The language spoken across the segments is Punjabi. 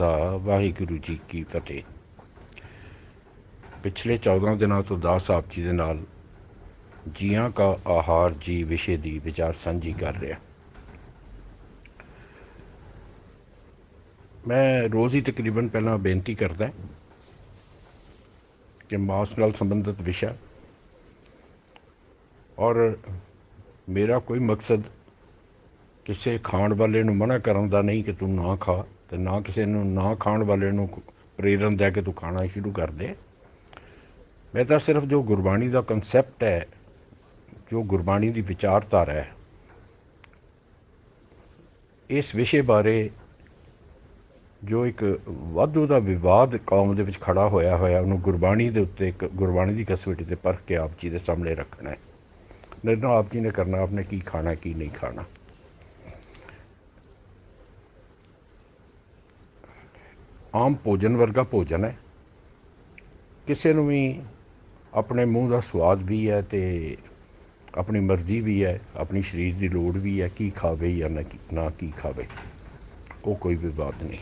ਦਾ ਵਾਹਿਗੁਰੂ ਜੀ ਕੀ ਫਤਿਹ। ਪਿਛਲੇ 14 ਦਿਨਾਂ ਤੋਂ ਦਾਸ ਸਾਹਿਬ ਜੀ ਦੇ ਨਾਲ ਜੀਆਂ ਕਾ ਆਹਾਰ ਜੀ ਵਿਸ਼ੇ ਦੀ ਵਿਚਾਰ ਸਾਂਝੀ ਕਰ ਰਿਹਾ। ਮੈਂ ਰੋਜ਼ ਹੀ ਤਕਰੀਬਨ ਪਹਿਲਾਂ ਬੇਨਤੀ ਕਰਦਾ ਕਿ ਮਾਸ ਨਾਲ ਸੰਬੰਧਿਤ ਵਿਸ਼ਾ ਔਰ ਮੇਰਾ ਕੋਈ ਮਕਸਦ ਕਿਸੇ ਖਾਣ ਵਾਲੇ ਨੂੰ ਮਨਾ ਕਰਨ ਦਾ ਨਹੀਂ ਕਿ ਤੂੰ ਨਾ ਖਾ। ਤੇ ਨਾ ਕਿਸੇ ਨੂੰ, ਨਾ ਖਾਣ ਵਾਲੇ ਨੂੰ ਪ੍ਰੇਰਨ ਦੇ ਕੇ ਤੂੰ ਖਾਣਾ ਸ਼ੁਰੂ ਕਰ ਦੇ। ਮੈਂ ਤਾਂ ਸਿਰਫ ਜੋ ਗੁਰਬਾਣੀ ਦਾ ਕਨਸੈਪਟ ਹੈ, ਜੋ ਗੁਰਬਾਣੀ ਦੀ ਵਿਚਾਰਧਾਰਾ ਹੈ, ਇਸ ਵਿਸ਼ੇ ਬਾਰੇ ਜੋ ਇੱਕ ਵਾਧੂ ਦਾ ਵਿਵਾਦ ਕੌਮ ਦੇ ਵਿੱਚ ਖੜਾ ਹੋਇਆ ਹੋਇਆ, ਉਹਨੂੰ ਗੁਰਬਾਣੀ ਦੇ ਉੱਤੇ ਇੱਕ ਗੁਰਬਾਣੀ ਦੀ ਕਸਵਟੀ ਤੇ ਪਰਖ ਕੇ ਆਪ ਜੀ ਦੇ ਸਾਹਮਣੇ ਰੱਖਣਾ ਹੈ। ਨਿਰਣਾ ਆਪ ਜੀ ਨੇ ਕਰਨਾ, ਆਪਨੇ ਕੀ ਖਾਣਾ, ਕੀ ਨਹੀਂ ਖਾਣਾ। ਆਮ ਭੋਜਨ ਵਰਗਾ ਭੋਜਨ ਹੈ। ਕਿਸੇ ਨੂੰ ਵੀ ਆਪਣੇ ਮੂੰਹ ਦਾ ਸਵਾਦ ਵੀ ਹੈ ਤੇ ਆਪਣੀ ਮਰਜ਼ੀ ਵੀ ਹੈ ਆਪਣੀ ਸਰੀਰ ਦੀ ਲੋੜ ਵੀ ਹੈ ਕੀ ਖਾਵੇ ਜਾਂ ਨਾ ਕੀ- ਨਾ ਕੀ ਖਾਵੇ। ਉਹ ਕੋਈ ਵਿਵਾਦ ਨਹੀਂ।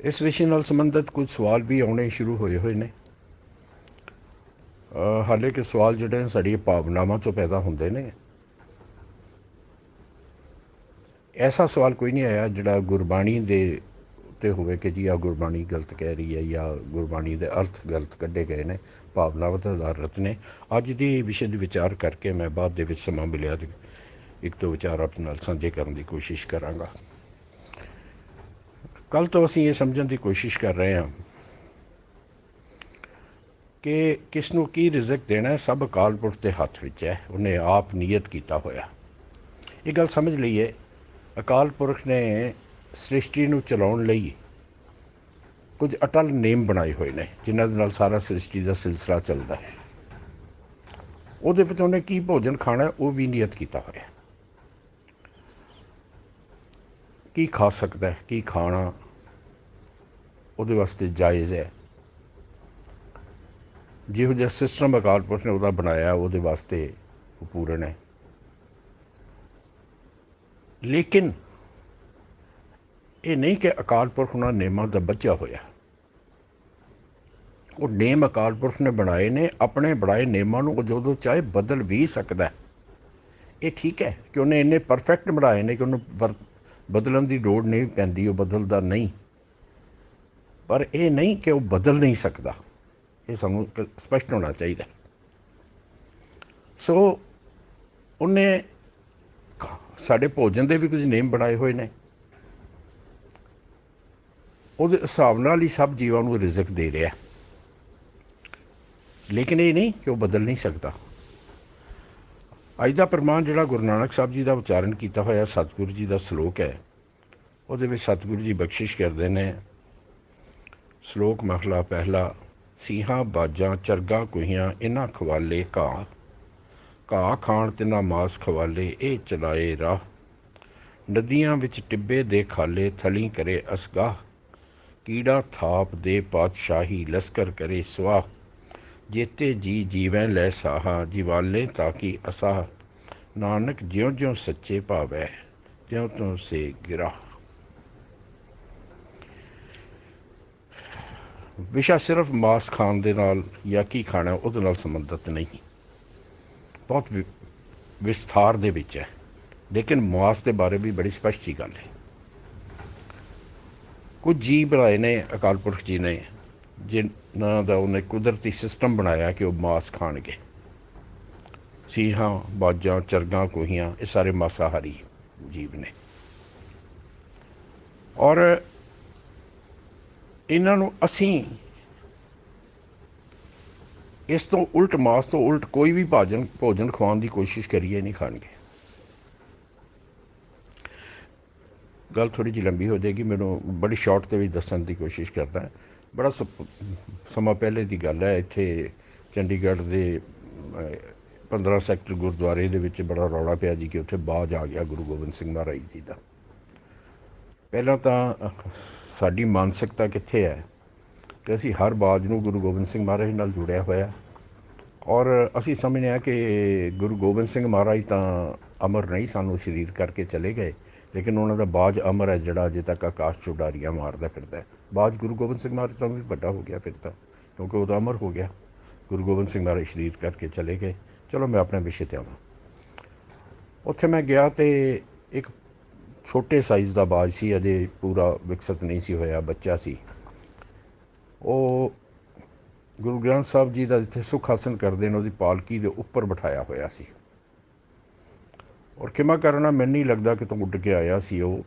ਇਸ ਵਿਸ਼ੇ ਨਾਲ ਸੰਬੰਧਿਤ ਕੁਝ ਸਵਾਲ ਵੀ ਆਉਣੇ ਸ਼ੁਰੂ ਹੋਏ ਹੋਏ ਨੇ। ਅ, ਹਾਲੇ ਕਿ ਸਵਾਲ ਜਿਹੜੇ ਨੇ ਸਾਡੀਆਂ ਭਾਵਨਾਵਾਂ ਤੋਂ ਪੈਦਾ ਹੁੰਦੇ ਨੇ। ਐਸਾ ਸਵਾਲ ਕੋਈ ਨਹੀਂ ਆਇਆ ਜਿਹੜਾ ਗੁਰਬਾਣੀ ਦੇ ਉੱਤੇ ਹੋਵੇ ਕਿ ਜੀ ਆ ਗੁਰਬਾਣੀ ਗਲਤ ਕਹਿ ਰਹੀ ਹੈ ਜਾਂ ਗੁਰਬਾਣੀ ਦੇ ਅਰਥ ਗਲਤ ਕੱਢੇ ਗਏ ਨੇ, ਭਾਵਨਾਵਾਂ ਤੇ ਆਧਾਰਿਤ ਨੇ। ਅੱਜ ਦੀ ਵਿਸ਼ੇ ਦੀ ਵਿਚਾਰ ਕਰਕੇ ਮੈਂ ਬਾਅਦ ਦੇ ਵਿੱਚ ਸਮਾਂ ਮਿਲਿਆ ਤੇ ਇੱਕ ਦੋ ਵਿਚਾਰ ਆਪਣੇ ਨਾਲ ਸਾਂਝੇ ਕਰਨ ਦੀ ਕੋਸ਼ਿਸ਼ ਕਰਾਂਗਾ। ਕੱਲ ਤੋਂ ਅਸੀਂ ਇਹ ਸਮਝਣ ਦੀ ਕੋਸ਼ਿਸ਼ ਕਰ ਰਹੇ ਹਾਂ ਕਿ ਕਿਸ ਨੂੰ ਕੀ ਰਿਜ਼ਕ ਦੇਣਾ ਹੈ, ਸਭ ਅਕਾਲ ਪੁਰਖ ਦੇ ਹੱਥ ਵਿੱਚ ਹੈ, ਉਹਨੇ ਆਪ ਨੀਅਤ ਕੀਤਾ ਹੋਇਆ। ਇਹ ਗੱਲ ਸਮਝ ਲਈਏ ਅਕਾਲ ਪੁਰਖ ਨੇ ਸ੍ਰਿਸ਼ਟੀ ਨੂੰ ਚਲਾਉਣ ਲਈ ਕੁਝ ਅਟਲ ਨੇਮ ਬਣਾਏ ਹੋਏ ਨੇ, ਜਿਨ੍ਹਾਂ ਦੇ ਨਾਲ ਸਾਰਾ ਸ੍ਰਿਸ਼ਟੀ ਦਾ ਸਿਲਸਿਲਾ ਚੱਲਦਾ ਹੈ। ਉਹਦੇ ਵਿੱਚ ਉਹਨੇ ਕੀ ਭੋਜਨ ਖਾਣਾ ਉਹ ਵੀ ਨਿਯਤ ਕੀਤਾ ਹੋਇਆ ਕੀ ਖਾ ਸਕਦਾ ਹੈ, ਕੀ ਖਾਣਾ ਉਹਦੇ ਵਾਸਤੇ ਜਾਇਜ਼ ਹੈ। ਜਿਹੋ ਜਿਹਾ ਸਿਸਟਮ ਅਕਾਲ ਪੁਰਖ ਨੇ ਉਹਦਾ ਬਣਾਇਆ, ਉਹਦੇ ਵਾਸਤੇ ਪੂਰਨ ਹੈ। ਲੇਕਿਨ ਇਹ ਨਹੀਂ ਕਿ ਅਕਾਲ ਪੁਰਖ ਉਹਨਾਂ ਨੇਮਾਂ ਦਾ ਬਚਿਆ ਹੋਇਆ। ਉਹ ਨੇਮ ਅਕਾਲ ਪੁਰਖ ਨੇ ਬਣਾਏ ਨੇ, ਆਪਣੇ ਬਣਾਏ ਨੇਮਾਂ ਨੂੰ ਉਹ ਜਦੋਂ ਚਾਹੇ ਬਦਲ ਵੀ ਸਕਦਾ। ਇਹ ਠੀਕ ਹੈ ਕਿ ਉਹਨੇ ਇੰਨੇ ਪਰਫੈਕਟ ਬਣਾਏ ਨੇ ਕਿ ਉਹਨੂੰ ਵਰ- ਬਦਲਣ ਦੀ ਲੋੜ ਨਹੀਂ ਪੈਂਦੀ, ਉਹ ਬਦਲਦਾ ਨਹੀਂ। ਪਰ ਇਹ ਨਹੀਂ ਕਿ ਉਹ ਬਦਲ ਨਹੀਂ ਸਕਦਾ। ਇਹ ਸਾਨੂੰ ਕ- ਸਪਸ਼ਟ ਹੋਣਾ ਚਾਹੀਦਾ। ਸੋ ਉਹਨੇ ਸਾਡੇ ਭੋਜਨ ਦੇ ਵੀ ਕੁਝ ਨਿਯਮ ਬਣਾਏ ਹੋਏ ਨੇ। ਉਹਦੇ ਹਿਸਾਬ ਨਾਲ ਹੀ ਸਭ ਜੀਵਾਂ ਨੂੰ ਰਿਜ਼ਕ ਦੇ ਰਿਹਾ। ਲੇਕਿਨ ਇਹ ਨਹੀਂ ਕਿ ਉਹ ਬਦਲ ਨਹੀਂ ਸਕਦਾ। ਅੱਜ ਦਾ ਪ੍ਰਮਾਣ ਜਿਹੜਾ ਗੁਰੂ ਨਾਨਕ ਸਾਹਿਬ ਜੀ ਦਾ ਉਚਾਰਨ ਕੀਤਾ ਹੋਇਆ ਸਤਿਗੁਰੂ ਜੀ ਦਾ ਸ਼ਲੋਕ ਹੈ, ਉਹਦੇ ਵਿੱਚ ਸਤਿਗੁਰੂ ਜੀ ਬਖਸ਼ਿਸ਼ ਕਰਦੇ ਨੇ, ਸ਼ਲੋਕ ਮਹਲਾ ਪਹਿਲਾ, ਸੀਹਾਂ ਬਾਜਾਂ ਚਰਗਾ ਕੁਹੀਆਂ ਇਹਨਾਂ ਖਵਾਲੇ ਘਾਹ। ਘਾਹ ਖਾਣ ਤੇ ਨਾ ਮਾਸ ਖਵਾਲੇ, ਇਹ ਚਲਾਏ ਰਾਹ। ਨਦੀਆਂ ਵਿੱਚ ਟਿੱਬੇ ਦੇ ਖਾਲੇ, ਥਲੀ ਕਰੇ ਅਸਗਾਹ। ਕੀੜਾ ਥਾਪ ਦੇ ਪਾਤਸ਼ਾਹੀ, ਲਸਕਰ ਕਰੇ ਸਵਾਹ ਜੇਤੇ ਜੀ ਜੀਵੈ ਲੈ ਸਾਹਾ, ਜਿਵਾਲੇ ਤਾਕੀ ਅਸਾਹ। ਨਾਨਕ ਜਿਉ ਜਿਉ ਸੱਚੇ ਭਾਵੈ, ਤਿਉ ਤਿਉ ਸੇ ਗਿਰਾ ਵਿਸ਼ਾ ਸਿਰਫ ਮਾਸ ਖਾਣ ਦੇ ਨਾਲ ਜਾਂ ਕੀ ਖਾਣਾ, ਉਹਦੇ ਨਾਲ ਸੰਬੰਧਿਤ ਨਹੀਂ। ਬਹੁਤ ਵਿ- ਵਿਸਥਾਰ ਦੇ ਵਿੱਚ ਹੈ। ਲੇਕਿਨ ਮਾਸ ਦੇ ਬਾਰੇ ਵੀ ਬੜੀ ਸਪਸ਼ਟ ਗੱਲ ਹੈ। ਕੁਝ ਜੀਵ ਬਣਾਏ ਨੇ, ਅਕਾਲ ਪੁਰਖ ਜੀ ਨੇ, ਜਿਨ੍ਹਾਂ ਦਾ ਉਹਨੇ ਕੁਦਰਤੀ ਸਿਸਟਮ ਬਣਾਇਆ ਕਿ ਉਹ ਮਾਸ ਖਾਣਗੇ। ਸੀਹਾਂ, ਬਾਜਾਂ, ਚਰਗਾਂ, ਕੋਹੀਆਂ, ਇਹ ਸਾਰੇ ਮਾਸਾਹਾਰੀ ਜੀਵ ਨੇ। ਔਰ ਇਹਨਾਂ ਨੂੰ ਅਸੀਂ ਇਸ ਤੋਂ ਉਲਟ ਮਾਸ ਤੋਂ ਉਲਟ ਕੋਈ ਵੀ ਭਾਜਨ ਭੋਜਨ ਖਵਾਉਣ ਦੀ ਕੋਸ਼ਿਸ਼ ਕਰੀਏ ਨਹੀਂ ਖਾਣਗੇ। ਗੱਲ ਥੋੜੀ ਜਿਹੀ ਲੰਬੀ ਹੋ ਜਾਏਗੀ ਮੈਨੂੰ ਬੜੀ ਸ਼ਾਰਟ ਤੇ ਵੀ ਦੱਸਣ ਦੀ ਕੋਸ਼ਿਸ਼ ਕਰਦਾ ਬੜਾ ਸਪ- ਸਮਾਂ ਪਹਿਲੇ ਦੀ ਗੱਲ ਹੈ ਇੱਥੇ ਚੰਡੀਗੜ੍ਹ ਦੇ ਅਹ, 15 ਸੈਕਟਰ ਗੁਰਦੁਆਰੇ ਦੇ ਵਿੱਚ ਬੜਾ ਰੌਲਾ ਪਿਆ ਜੀ ਕਿ ਉੱਥੇ ਬਾਜ ਆ ਗਿਆ ਗੁਰੂ ਗੋਬਿੰਦ ਸਿੰਘ ਮਹਾਰਾਜ ਜੀ ਦਾ। ਪਹਿਲਾਂ ਤਾਂ ਸਾਡੀ ਮਾਨਸਿਕਤਾ ਕਿੱਥੇ ਹੈ? ਕਿ ਅਸੀਂ ਹਰ ਬਾਜ ਨੂੰ ਗੁਰੂ ਗੋਬਿੰਦ ਸਿੰਘ ਮਹਾਰਾਜ ਨਾਲ ਜੁੜਿਆ ਹੋਇਆ ਔਰ ਅਸੀਂ ਸਮਝਦੇ ਹਾਂ ਕਿ ਗੁਰੂ ਗੋਬਿੰਦ ਸਿੰਘ ਮਹਾਰਾਜ ਤਾਂ ਅਮਰ ਨਹੀਂ, ਸਾਨੂੰ ਸ਼ਰੀਰ ਕਰਕੇ ਚਲੇ ਗਏ। ਲੇਕਿਨ ਉਹਨਾਂ ਦਾ ਬਾਜ ਅਮਰ ਹੈ, ਜਿਹੜਾ ਅਜੇ ਤੱਕ ਆਕਾਸ਼ ਚੋਂ ਮਾਰਦਾ ਫਿਰਦਾ ਹੈ। ਬਾਜ ਗੁਰੂ ਗੋਬਿੰਦ ਸਿੰਘ ਮਹਾਰਾਜ ਤੋਂ ਵੀ ਵੱਡਾ ਹੋ ਗਿਆ ਫਿਰ ਤਾਂ, ਕਿਉਂਕਿ ਉਹ ਤਾਂ ਅਮਰ ਹੋ ਗਿਆ। ਗੁਰੂ ਗੋਬਿੰਦ ਸਿੰਘ ਮਹਾਰਾਜ ਸ਼ਰੀਰ ਕਰਕੇ ਚਲੇ ਗਏ। ਚਲੋ ਮੈਂ ਆਪਣੇ ਵਿਸ਼ੇ ਤੇ ਆਵਾਂ। ਉੱਥੇ ਮੈਂ ਗਿਆ ਤੇ ਇੱਕ ਛੋਟੇ ਸਾਈਜ਼ ਦਾ ਬਾਜ ਸੀ, ਅਜੇ ਪੂਰਾ ਵਿਕਸਿਤ ਨਹੀਂ ਸੀ ਹੋਇਆ, ਬੱਚਾ ਸੀ। ਉਹ ਗੁਰੂ ਗ੍ਰੰਥ ਸਾਹਿਬ ਜੀ ਦਾ ਜਿੱਥੇ ਸੁਖ ਆਸਨ ਕਰਦੇ ਨੇ, ਉਹਦੀ ਪਾਲਕੀ ਦੇ ਉੱਪਰ ਬਿਠਾਇਆ ਹੋਇਆ ਸੀ। ਔਰ ਕਿਮਾ ਕਰਨਾ ਮੈਨੂੰ ਨਹੀਂ ਲੱਗਦਾ ਕਿ ਤੂੰ ਉੱਡ ਕੇ ਆਇਆ ਸੀ ਉਹ।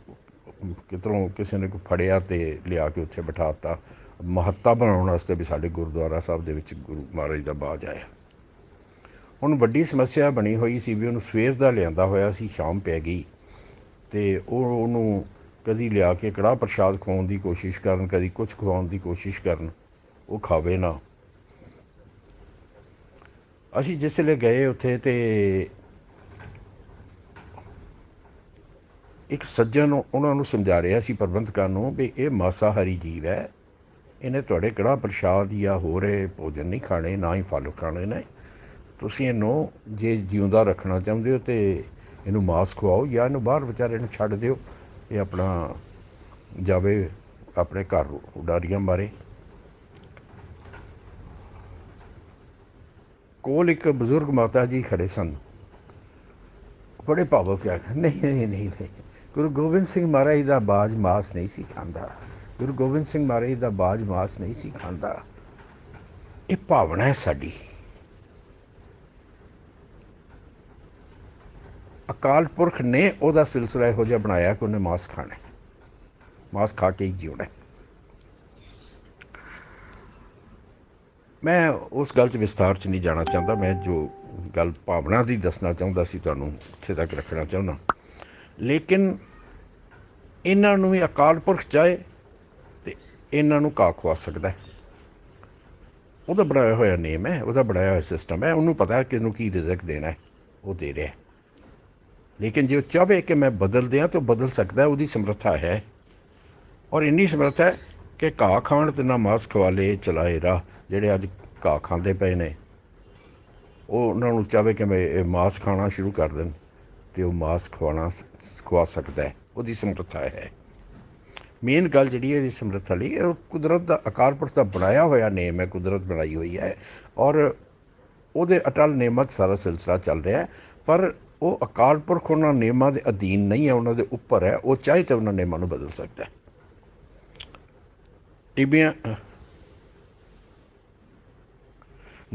ਕਿਧਰੋਂ ਕਿਸੇ ਨੇ ਕੋਈ ਫੜਿਆ ਤੇ ਲਿਆ ਕੇ ਉੱਥੇ ਬਿਠਾਤਾ। ਮਹੱਤਾ ਬਣਾਉਣ ਵਾਸਤੇ ਵੀ ਸਾਡੇ ਗੁਰਦੁਆਰਾ ਸਾਹਿਬ ਦੇ ਵਿੱਚ ਗੁਰੂ ਮਹਾਰਾਜ ਦਾ ਬਾਜ ਆਇਆ। ਹੁਣ ਵੱਡੀ ਸਮੱਸਿਆ ਬਣੀ ਹੋਈ ਸੀ ਵੀ ਉਹਨੂੰ ਸਵੇਰ ਦਾ ਲਿਆਂਦਾ ਹੋਇਆ ਸੀ, ਸ਼ਾਮ ਪੈ ਗਈ। ਤੇ ਉਹ ਉਹਨੂੰ ਕਦੀ ਲਿਆ ਕੇ ਕੜਾਹ ਪ੍ਰਸ਼ਾਦ ਖਵਾਉਣ ਦੀ ਕੋਸ਼ਿਸ਼ ਕਰਨ, ਕਦੀ ਕੁਝ ਖਵਾਉਣ ਦੀ ਕੋਸ਼ਿਸ਼ ਕਰਨ, ਉਹ ਖਾਵੇ ਨਾ। ਅਸੀਂ ਜਿਸ ਵੇਲੇ ਗਏ ਉੱਥੇ ਤੇ ਇੱਕ ਸੱਜਣ ਉਹਨਾਂ ਨੂੰ ਸਮਝਾ ਰਿਹਾ ਸੀ ਪ੍ਰਬੰਧਕਾਂ ਨੂੰ ਵੀ ਇਹ ਮਾਸਾਹਾਰੀ ਜੀਵ ਹੈ। ਇਹਨੇ ਤੁਹਾਡੇ ਕੜਾਹ ਪ੍ਰਸ਼ਾਦ ਜਾਂ ਹੋਰ ਇਹ ਭੋਜਨ ਨਹੀਂ ਖਾਣੇ, ਨਾ ਹੀ ਫਲ ਖਾਣੇ ਨੇ। ਤੁਸੀਂ ਇਹਨੂੰ ਜੇ ਜਿਉਂਦਾ ਰੱਖਣਾ ਚਾਹੁੰਦੇ ਹੋ ਤੇ ਇਹਨੂੰ ਮਾਸ ਖਵਾਓ ਜਾਂ ਇਹਨੂੰ ਬਾਹਰ ਵਿਚਾਰੇ ਨੂੰ ਛੱਡ ਦਿਓ। ਇਹ ਆਪਣਾ ਜਾਵੇ ਆਪਣੇ ਘਰ ਉਡਾਰੀਆਂ ਮਾਰੇ ਕੋਲ ਇੱਕ ਬਜ਼ੁਰਗ ਮਾਤਾ ਜੀ ਖੜੇ ਸਨ। ਬੜੇ ਭਾਵਕ ਹੈ ਨਹੀਂ ਨਹੀਂ ਨਹੀਂ। ਗੁਰੂ ਗੋਬਿੰਦ ਸਿੰਘ ਮਹਾਰਾਜ ਦਾ ਬਾਜ ਮਾਸ ਨਹੀਂ ਸੀ ਖਾਂਦਾ। ਗੁਰੂ ਗੋਬਿੰਦ ਸਿੰਘ ਮਹਾਰਾਜ ਦਾ ਬਾਜ ਮਾਸ ਨਹੀਂ ਸੀ ਖਾਂਦਾ। ਇਹ ਭਾਵਨਾ ਹੈ ਸਾਡੀ। ਅਕਾਲ ਪੁਰਖ ਨੇ ਉਹਦਾ ਸਿਲਸਿਲਾ ਇਹੋ ਜਿਹਾ ਬਣਾਇਆ ਕਿ ਉਹਨੇ ਮਾਸ ਖਾਣਾ ਮਾਸ ਖਾ ਕੇ ਹੀ ਜਿਉਣਾ ਮੈਂ ਉਸ ਗੱਲ 'ਚ ਵਿਸਤਾਰ 'ਚ ਨਹੀਂ ਜਾਣਾ ਚਾਹੁੰਦਾ। ਮੈਂ ਜੋ ਗੱਲ ਭਾਵਨਾ ਦੀ ਦੱਸਣਾ ਚਾਹੁੰਦਾ ਸੀ ਤੁਹਾਨੂੰ ਉੱਥੇ ਤੱਕ ਰੱਖਣਾ ਚਾਹੁੰਦਾ। ਲੇਕਿਨ ਇਹਨਾਂ ਨੂੰ ਵੀ ਅਕਾਲ ਪੁਰਖ ਚਾਹੇ ਤੇ ਇਹਨਾਂ ਨੂੰ ਕਾ ਖਵਾ ਸਕਦਾ ਹੈ। ਉਹਦਾ ਬਣਾਇਆ ਹੋਇਆ ਨੇਮ ਹੈ, ਉਹਦਾ ਬਣਾਇਆ ਹੋਇਆ ਸਿਸਟਮ ਹੈ। ਉਹਨੂੰ ਪਤਾ ਹੈ ਕਿ ਇਹਨੂੰ ਕੀ ਰਿਜ਼ਕ ਦੇਣਾ ਹੈ। ਉਹ ਦੇ ਰਿਹਾ ਲੇਕਿਨ ਜੇ ਉਹ ਚਾਹਵੇ ਕਿ ਮੈਂ ਬਦਲ ਦਿਆਂ ਤਾਂ ਉਹ ਬਦਲ ਸਕਦਾ, ਉਹਦੀ ਸਮਰੱਥਾ ਹੈ। ਔਰ ਇੰਨੀ ਸਮਰੱਥਾ ਹੈ ਕਿ ਘਾਹ ਖਾਣ ਤੇ ਨਾ ਮਾਸ ਖਵਾ ਲੇ ਚਲਾਏ ਰਾਹ, ਜਿਹੜੇ ਅੱਜ ਘਾਹ ਖਾਂਦੇ ਪਏ ਨੇ। ਉਹ ਉਹਨਾਂ ਨੂੰ ਚਾਹਵੇ ਕਿ ਮੈਂ ਇਹ ਮਾਸ ਖਾਣਾ ਸ਼ੁਰੂ ਕਰ ਦੇਣ ਤੇ ਉਹ ਮਾਸ ਖਵਾਣਾ ਖਵਾ ਸਕਦਾ ਹੈ। ਉਹਦੀ ਸਮਰੱਥਾ ਹੈ। ਮੇਨ ਗੱਲ ਜਿਹੜੀ ਹੈ, ਇਹਦੀ ਸਮਰੱਥਾ ਲਈ ਇਹ ਕੁਦਰਤ ਦਾ ਅਕਾਲ ਪੁਰਖ ਦਾ ਬਣਾਇਆ ਹੋਇਆ ਨੇਮ ਹੈ, ਕੁਦਰਤ ਬਣਾਈ ਹੋਈ ਹੈ। ਔਰ ਉਹਦੇ ਅਟਲ ਨੇਮਾਂ 'ਚ ਸਾਰਾ ਸਿਲਸਿਲਾ ਚੱਲ ਰਿਹਾ ਹੈ। ਪਰ ਉਹ ਅਕਾਲ ਪੁਰਖ ਉਹਨਾਂ ਨੇਮਾਂ ਦੇ ਅਧੀਨ ਨਹੀਂ ਹੈ, ਉਹਨਾਂ ਦੇ ਉੱਪਰ ਹੈ, ਉਹ ਚਾਹੇ ਤਾਂ ਉਹਨਾਂ ਨੇਮਾਂ ਨੂੰ ਬਦਲ ਸਕਦਾ ਹੈ। ਟਿੱਬਿਆਂ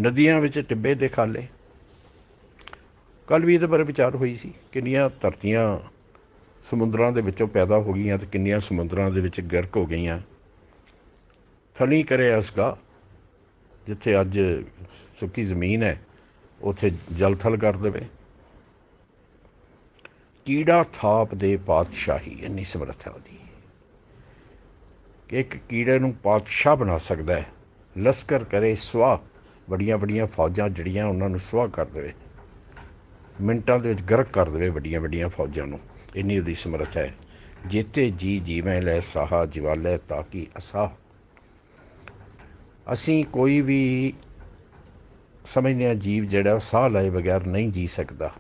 ਨਦੀਆਂ ਵਿੱਚ ਟਿੱਬੇ ਦੇ ਖਾਲੇ। ਕੱਲ ਵੀ ਇਹਦੇ ਬਾਰੇ ਵਿਚਾਰ ਹੋਈ ਸੀ, ਕਿੰਨੀਆਂ ਧਰਤੀਆਂ ਸਮੁੰਦਰਾਂ ਦੇ ਵਿੱਚੋਂ ਪੈਦਾ ਹੋ ਗਈਆਂ ਤੇ ਕਿੰਨੀਆਂ ਸਮੁੰਦਰਾਂ ਦੇ ਵਿੱਚ ਗਰਕ ਹੋ ਗਈਆਂ। ਥਲੀ ਕਰੇ ਉਸਕਾ ਜਿੱਥੇ ਅੱਜ ਸੁੱਕੀ ਜ਼ਮੀਨ ਹੈ, ਉਥੇ ਜਲ ਥਲ ਕਰ ਦੇਵੇ। ਕੀੜਾ ਥਾਪ ਦੇ ਪਾਤਸ਼ਾਹੀ ਇੰਨੀ ਸਮਰੱਥਾ ਉਹਦੀ। ਕਿ ਇੱਕ ਕੀੜੇ ਨੂੰ ਪਾਤਸ਼ਾਹ ਬਣਾ ਸਕਦਾ ਹੈ। ਲਸ਼ਕਰ ਕਰੇ ਸਵਾ ਵੱਡੀਆਂ ਵੱਡੀਆਂ ਫੌਜਾਂ ਜਿਹੜੀਆਂ ਉਹਨਾਂ ਨੂੰ ਸੁਆਹ ਕਰ ਦੇਵੇ। ਮਿੰਟਾਂ ਦੇ ਵਿੱਚ ਗਰਕ ਕਰ ਦੇਵੇ ਵੱਡੀਆਂ ਵੱਡੀਆਂ ਫੌਜਾਂ ਨੂੰ। ਇੰਨੀ ਉਹਦੀ ਸਮਰੱਥਾ ਹੈ। ਜੇਤੇ ਜੀ ਜੀਵੇਂ ਲੈ ਸਾਹਾ, ਜਿਵਾਲੇ ਕਿ ਅਸਾ ਅਸੀਂ ਕੋਈ ਵੀ ਸਮਝਦੇ ਹਾਂ ਜੀਵ ਜਿਹੜਾ ਉਹ ਸਾਹ ਲਏ ਬਗੈਰ ਨਹੀਂ ਜੀ ਸਕਦਾ।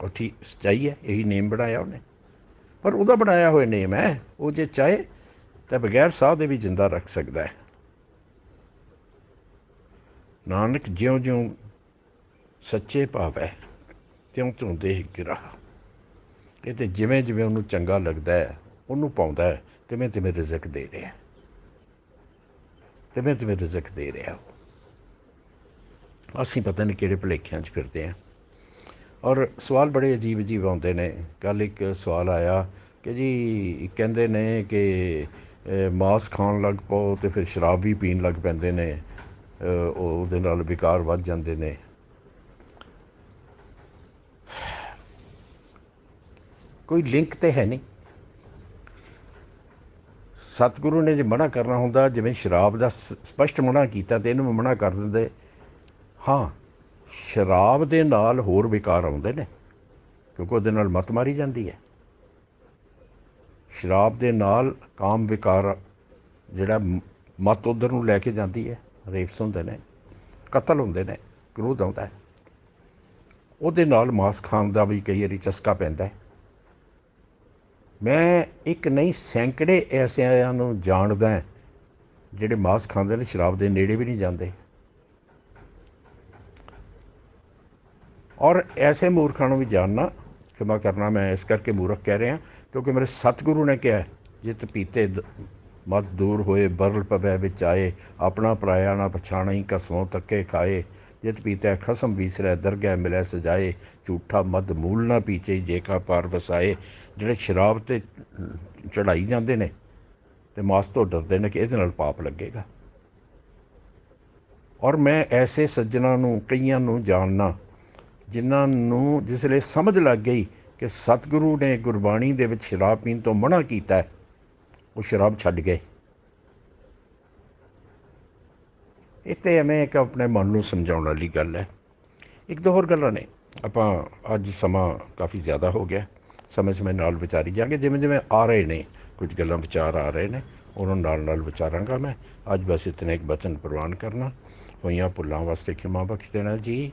ਉੱਥੇ ਠੀਕ ਸੱਚਾਈ ਹੈ, ਇਹੀ ਨੇਮ ਬਣਾਇਆ ਉਹਨੇ। ਪਰ ਉਹਦਾ ਬਣਾਇਆ ਹੋਇਆ ਨੇਮ ਹੈ, ਉਹ ਜੇ ਚਾਹੇ ਤਾਂ ਬਗੈਰ ਸਾਹ ਦੇ ਵੀ ਜਿੰਦਾ ਰੱਖ ਸਕਦਾ ਹੈ। ਨਾਨਕ ਜਿਉਂ-ਜਿਉਂ ਸੱਚੇ ਭਾਵੈ ਤਿਉਂ ਤਿਉਂ ਦੇਹ ਗਿਰਾ ਇਹ ਤੇ ਜਿਵੇਂ ਜਿਵੇਂ ਉਹਨੂੰ ਚੰਗਾ ਲੱਗਦਾ ਹੈ, ਉਹਨੂੰ ਪਾਉਂਦਾ ਹੈ ਤਿਵੇਂ ਤਿਵੇਂ ਰਿਜ਼ਕ ਦੇ ਰਿਹਾ ਤਿਵੇਂ ਤਿਵੇਂ ਰਿਜ਼ਕ ਦੇ ਰਿਹਾ ਉਹ। ਅਸੀਂ ਪਤਾ ਨਹੀਂ ਕਿਹੜੇ ਭੁਲੇਖਿਆਂ 'ਚ ਫਿਰਦੇ ਹਾਂ। ਔਰ ਸਵਾਲ ਬੜੇ ਅਜੀਬ ਅਜੀਬ ਆਉਂਦੇ ਨੇ। ਕੱਲ੍ਹ ਇੱਕ ਸਵਾਲ ਆਇਆ ਕਿ ਜੀ ਕਹਿੰਦੇ ਨੇ ਕਿ ਅਹ, ਮਾਸ ਖਾਣ ਲੱਗ ਪਓ ਅਤੇ ਫਿਰ ਸ਼ਰਾਬ ਵੀ ਪੀਣ ਲੱਗ ਪੈਂਦੇ ਨੇ। ਉਹ- ਉਹਦੇ ਨਾਲ ਵਿਕਾਰ ਵੱਧ ਜਾਂਦੇ ਨੇ। ਕੋਈ ਲਿੰਕ ਤੇ ਹੈ ਨਹੀਂ। ਸਤਿਗੁਰੂ ਨੇ ਜੇ ਮਨਾ ਕਰਨਾ ਹੁੰਦਾ ਜਿਵੇਂ ਸ਼ਰਾਬ ਦਾ ਸ- ਸਪਸ਼ਟ ਮਨਾ ਕੀਤਾ ਤੇ ਇਹਨੂੰ ਮਨਾ ਕਰ ਦਿੰਦੇ। ਹਾਂ ਸ਼ਰਾਬ ਦੇ ਨਾਲ ਹੋਰ ਵਿਕਾਰ ਆਉਂਦੇ ਨੇ, ਕਿਉਂਕਿ ਉਹਦੇ ਨਾਲ ਮਤ ਮਾਰੀ ਜਾਂਦੀ ਹੈ। ਸ਼ਰਾਬ ਦੇ ਨਾਲ ਕਾਮ ਵਿਕਾਰ ਜਿਹੜਾ ਮ- ਮਤ ਉਧਰ ਨੂੰ ਲੈ ਕੇ ਜਾਂਦੀ ਹੈ, ਰੇਪਸ ਹੁੰਦੇ ਨੇ, ਕਤਲ ਹੁੰਦੇ ਨੇ, ਕ੍ਰੋਧ ਆਉਂਦਾ ਹੈ। ਉਹਦੇ ਨਾਲ ਮਾਸ ਖਾਣ ਦਾ ਵੀ ਕਈ ਵਾਰੀ ਚਸਕਾ ਪੈਂਦਾ ਹੈ। ਮੈਂ ਇੱਕ ਨਹੀਂ, ਸੈਂਕੜੇ ਐਸਿਆਂ ਨੂੰ ਜਾਣਦਾ ਜਿਹੜੇ ਮਾਸ ਖਾਂਦੇ ਨੇ, ਸ਼ਰਾਬ ਦੇ ਨੇੜੇ ਵੀ ਨਹੀਂ ਜਾਂਦੇ। ਔਰ ਐਸੇ ਮੂਰਖਾਂ ਨੂੰ ਵੀ ਜਾਣਨਾ ਖਿਮਾ ਕਰਨਾ, ਮੈਂ ਇਸ ਕਰਕੇ ਮੂਰਖ ਕਹਿ ਰਿਹਾ, ਕਿਉਂਕਿ ਮੇਰੇ ਸਤਿਗੁਰੂ ਨੇ ਕਿਹਾ ਜਿਤ ਪੀਤੇ ਦ- ਮਤ ਦੂਰ ਹੋਏ, ਬਰਲ ਪਵੈ ਵਿੱਚ ਆਏ, ਆਪਣਾ ਪਰਾਇਆ ਨਾ ਪਛਾਣਈ ਕਸਮੋਂ ਤੱਕੇ ਖਾਏ। ਜਿਤ ਪੀਤੇ ਖਸਮ ਵੀਸਰੈ ਦਰਗਹਿ ਮਿਲੈ ਸਜਾਏ। ਝੂਠਾ ਮਦ ਮੂਲ ਨਾ ਪੀਚੇ, ਜੇ ਕਾ ਪਾਰ ਵਸਾਏ। ਜਿਹੜੇ ਸ਼ਰਾਬ ਤੇ ਚੜਾਈ ਜਾਂਦੇ ਨੇ ਤੇ ਮਾਸ ਤੋਂ ਡਰਦੇ ਨੇ ਕਿ ਇਹਦੇ ਨਾਲ ਪਾਪ ਲੱਗੇਗਾ। ਔਰ ਮੈਂ ਐਸੇ ਸੱਜਣਾ ਨੂੰ, ਕਈਆਂ ਨੂੰ ਜਾਣਨਾ ਜਿਨ੍ਹਾਂ ਨੂੰ, ਜਿਸ ਵੇਲੇ ਸਮਝ ਲੱਗ ਗਈ ਕਿ ਸਤਿਗੁਰੂ ਨੇ ਗੁਰਬਾਣੀ ਦੇ ਵਿੱਚ ਸ਼ਰਾਬ ਪੀਣ ਤੋਂ ਮਨਾ ਕੀਤਾ, ਉਹ ਸ਼ਰਾਬ ਛੱਡ ਗਏ। ਇਹ ਤੇ ਐਵੇਂ ਇੱਕ ਆਪਣੇ ਮਨ ਨੂੰ ਸਮਝਾਉਣ ਵਾਲੀ ਗੱਲ ਹੈ। ਇੱਕ ਦੋ ਹੋਰ ਗੱਲਾਂ ਨੇ। ਆਪਾਂ ਅੱਜ ਸਮਾਂ ਕਾਫੀ ਜ਼ਿਆਦਾ ਹੋ ਗਿਆ। ਸਮੇਂ ਸਮੇਂ ਨਾਲ ਵਿਚਾਰੀ ਜਾਗੇ। ਜਿਵੇਂ ਜਿਵੇਂ ਆ ਰਹੇ ਨੇ, ਕੁਝ ਗੱਲਾਂ ਵਿਚਾਰ ਆ ਰਹੇ ਨੇ, ਉਹਨਾਂ ਨਾਲ ਨਾਲ ਵਿਚਾਰਾਂਗਾ ਮੈਂ। ਅੱਜ ਬਸ ਇਤਨੇ ਇੱਕ ਬਚਨ ਪ੍ਰਵਾਨ ਕਰਨਾ। ਹੋਈਆਂ ਭੁੱਲਾਂ ਵਾਸਤੇ ਖਿਮਾ ਬਖਸ਼ ਦੇਣਾ ਜੀ।